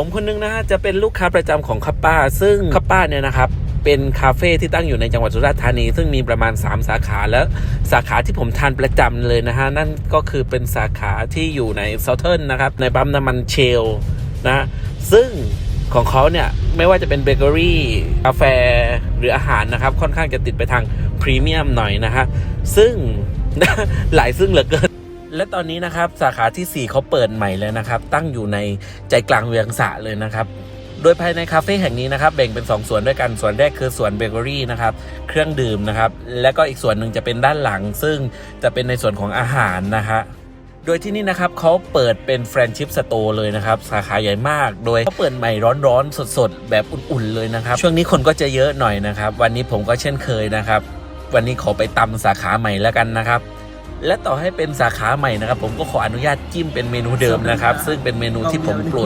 ผมคนนึงนะฮะจะเป็นลูกค้าประจำของคัปป้า ซึ่งคัปป้าเนี่ยนะครับเป็นคาเฟ่ที่ตั้งอยู่ในจังหวัดสุราษฎร์ธานี ซึ่งมีประมาณ 3 สาขาแล้วสาขาที่ผมทานประจำเลยนะฮะ นั่นก็คือเป็นสาขาที่อยู่ในเซาเทิร์นนะครับ ในปั๊มน้ำมันเชลนะฮะซึ่งของเขาเนี่ยไม่ว่าจะเป็นเบเกอรี่กาแฟหรืออาหารนะครับ ค่อนข้างจะติดไปทางพรีเมียมหน่อยนะฮะ ซึ่งหลายซึ่งเหลือเกิน และตอนนี้นะครับสาขาที่ 4เขาเปิดใหม่เลยนะครับ ตั้งอยู่ในใจกลางเวียงสะเลยนะครับ โดยภายในคาเฟ่แห่งนี้นะครับ แบ่งเป็น 2 ส่วนด้วยกันส่วนแรกคือส่วนเบเกอรี่นะครับเครื่องดื่มนะครับ และก็อีกส่วนหนึ่งจะเป็นด้านหลัง ซึ่งจะเป็นในส่วนของอาหารนะฮะโดยที่นี่นะครับเขาเปิดเป็นแฟรนชิพสโตร์เลยนะครับ สาขาใหญ่มาก โดยเขาเปิดใหม่ร้อนๆ สดๆ แบบอุ่นๆเลยนะครับ ช่วงนี้คนก็จะเยอะหน่อยนะครับ วันนี้ผมก็เช่นเคยนะครับ วันนี้ขอไปตำสาขาใหม่แล้วกันนะครับ และต่อให้เป็นสาขาใหม่นะครับ ผมก็ขออนุญาตจิ้มเป็นเมนูเดิมนะครับ ซึ่งเป็นเมนูที่ผมโปรด